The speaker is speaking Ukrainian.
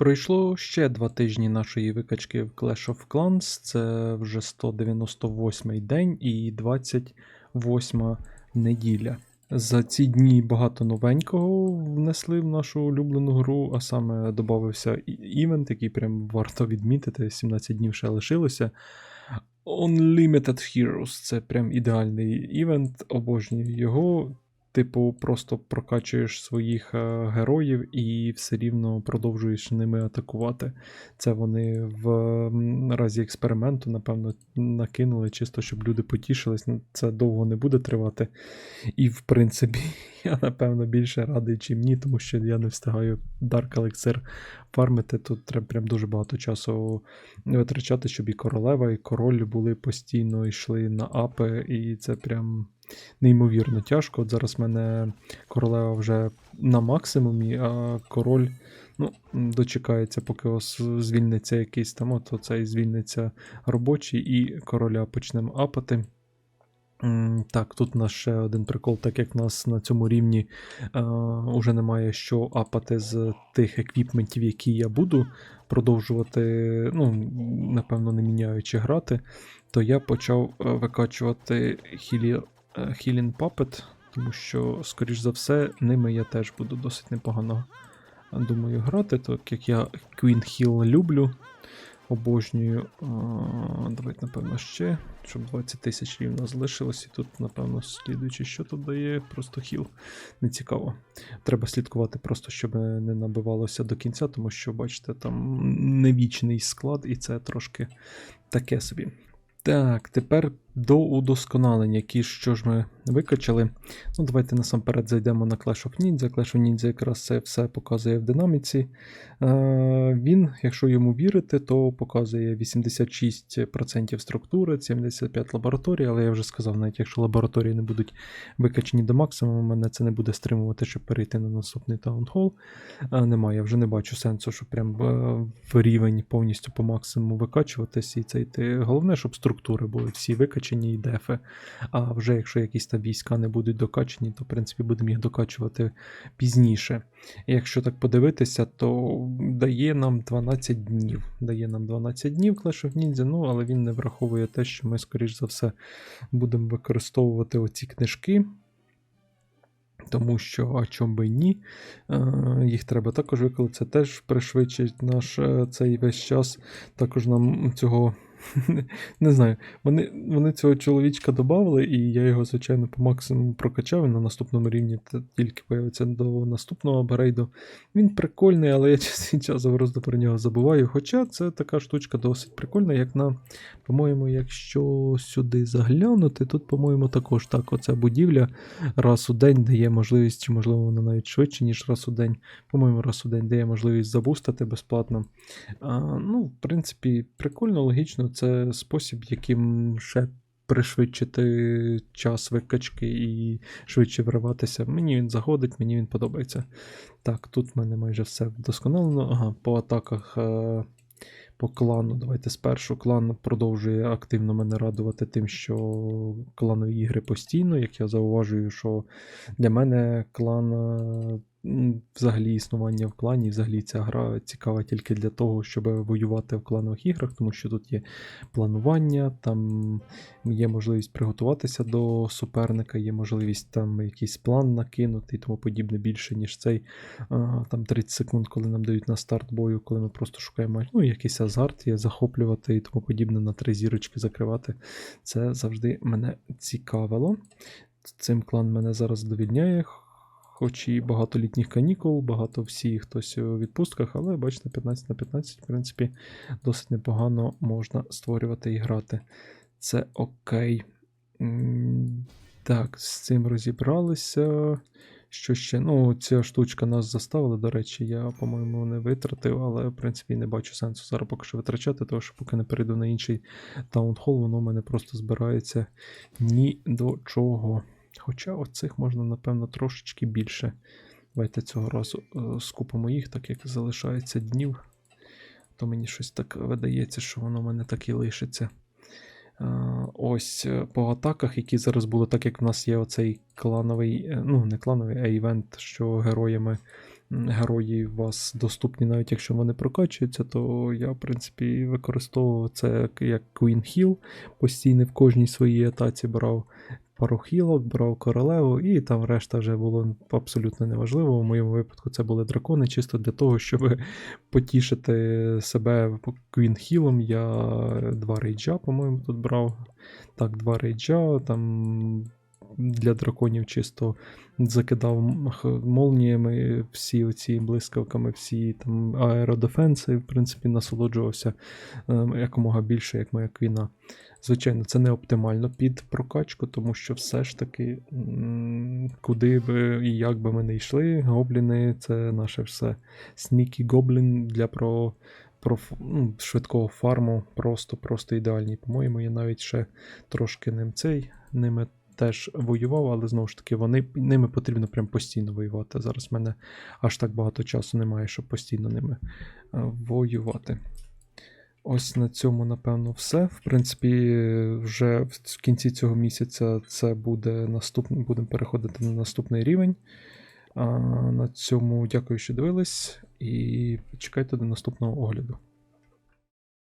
Пройшло ще два тижні нашої викачки в Clash of Clans. Це вже 198 день і 28 неділя. За ці дні багато новенького внесли в нашу улюблену гру, а саме додався івент, який прям варто відмітити. 17 днів ще лишилося. Unlimited Heroes це прям ідеальний івент, обожнюю його. Типу, просто прокачуєш своїх е, героїв і все рівно продовжуєш ними атакувати. Це вони в разі експерименту, напевно, накинули, чисто щоб люди потішились. Це довго не буде тривати. І, в принципі, я напевно більше радий, чим ні, тому що я не встигаю Dark Elixir фармити. Тут треба прям дуже багато часу витрачати, щоб і королева, і король були постійно йшли на апи, і це прям неймовірно тяжко. От зараз в мене королева вже на максимумі, а король ну, дочекається, поки ос звільниться якийсь там, от оцей звільниться робочий, і короля почнемо апати. Так, тут у нас ще один прикол, так як нас на цьому рівні е, уже немає що апати з тих еквіпментів, які я буду продовжувати, ну, напевно, не міняючи грати, то я почав е, викачувати хілі, Healing Puppet, тому що, скоріш за все, ними я теж буду досить непогано, думаю, грати, так як я Queen Hill люблю. Обожнюю. А, давайте, напевно, ще, щоб 20 тисяч рівно залишилось. І тут, напевно, слідуючи, що тут дає, просто хіл. Не цікаво. Треба слідкувати просто, щоб не набивалося до кінця, тому що, бачите, там невічний склад, і це трошки таке собі. Так, тепер до удосконалення, які що ж ми викачали. Ну, давайте насамперед зайдемо на Clash of Ninja. Clash of Ninja якраз це все показує в динаміці. Е, він, якщо йому вірити, то показує 86% структури, 75 лабораторій, але я вже сказав, навіть якщо лабораторії не будуть викачені до максимуму, мене це не буде стримувати, щоб перейти на наступний таунхол. Е, немає, я вже не бачу сенсу, щоб прям е, в рівень повністю по максимуму викачуватись і це йти. Головне, щоб структури були всі викачені і дефи. А вже якщо якісь там війська не будуть докачені, то в принципі будемо їх докачувати пізніше. Якщо так подивитися, то дає нам 12 днів. Дає нам 12 днів Clash of Ninja, ну але він не враховує те, що ми, скоріш за все, будемо використовувати оці книжки. Тому що, а чом би ні, е, їх треба також викликати. Це теж пришвидшить наш е, цей весь час. Також нам цього не знаю. Вони, вони цього чоловічка додали, і я його, звичайно, по максимуму прокачав. І на наступному рівні та тільки появиться до наступного апгрейду. Він прикольний, але я час від просто про нього забуваю. Хоча це така штучка досить прикольна, як на, по-моєму, якщо сюди заглянути, тут, по-моєму, також так, оця будівля раз у день дає можливість, чи можливо вона навіть швидше, ніж раз у день. По-моєму, раз у день дає можливість забустити безплатно. А, ну, в принципі, прикольно, логічно, це спосіб, яким ще пришвидшити час викачки і швидше вриватися. Мені він заходить, мені він подобається. Так, тут в мене майже все вдосконалено. Ага, по атаках. е, По клану, давайте спершу клан продовжує активно мене радувати тим, що кланові ігри постійно, як я зауважую, що для мене клан е, взагалі існування в клані, взагалі ця гра цікава тільки для того, щоб воювати в кланових іграх, тому що тут є планування, там є можливість приготуватися до суперника, є можливість там якийсь план накинути і тому подібне більше, ніж цей там 30 секунд, коли нам дають на старт бою, коли ми просто шукаємо ну, якийсь азарт є, захоплювати і тому подібне на три зірочки закривати. Це завжди мене цікавило. Цим клан мене зараз задовільняє. Хоч і багато літніх канікул, багато всі хтось у відпустках, але бачите, 15 на 15, в принципі, досить непогано можна створювати і грати. Це окей. Так, з цим розібралися. Що ще? Ну, ця штучка нас заставила, до речі, я, по-моєму, не витратив, але в принципі не бачу сенсу зараз поки що витрачати, тому що поки не перейду на інший таунхол, воно в мене просто збирається ні до чого. Хоча оцих можна, напевно, трошечки більше. Давайте цього разу е, скупимо їх, так як залишається днів. То мені щось так видається, що воно в мене так і лишиться. Е, Ось е, по атаках, які зараз були, так як в нас є оцей клановий, ну не клановий, а івент, що героями герої у вас доступні, навіть якщо вони прокачуються, то я, в принципі, використовував це як Queen Hill, постійно в кожній своїй атаці брав пару хілок, брав королеву, і там решта вже було абсолютно неважливо. У моєму випадку це були дракони, чисто для того, щоб потішити себе Queen Хілом. Я два рейджа, по-моєму, тут брав. Так, два рейджа, там для драконів чисто закидав молніями всі оці блискавками, всі там аеродефенси, в принципі, насолоджувався е, якомога більше, як моя квіна. Звичайно, це не оптимально під прокачку, тому що все ж таки, куди би і як би ми не йшли, гобліни це наше все. Снікі гоблін для про, про ну, швидкого фарму просто, просто ідеальні. По-моєму, я навіть ще трошки ним цей, ними теж воював, але знову ж таки, вони, ними потрібно прям постійно воювати. Зараз в мене аж так багато часу немає, щоб постійно ними е, воювати. Ось на цьому, напевно, все. В принципі, вже в кінці цього місяця це буде наступний, будемо переходити на наступний рівень. А, на цьому дякую, що дивились, і чекайте до наступного огляду.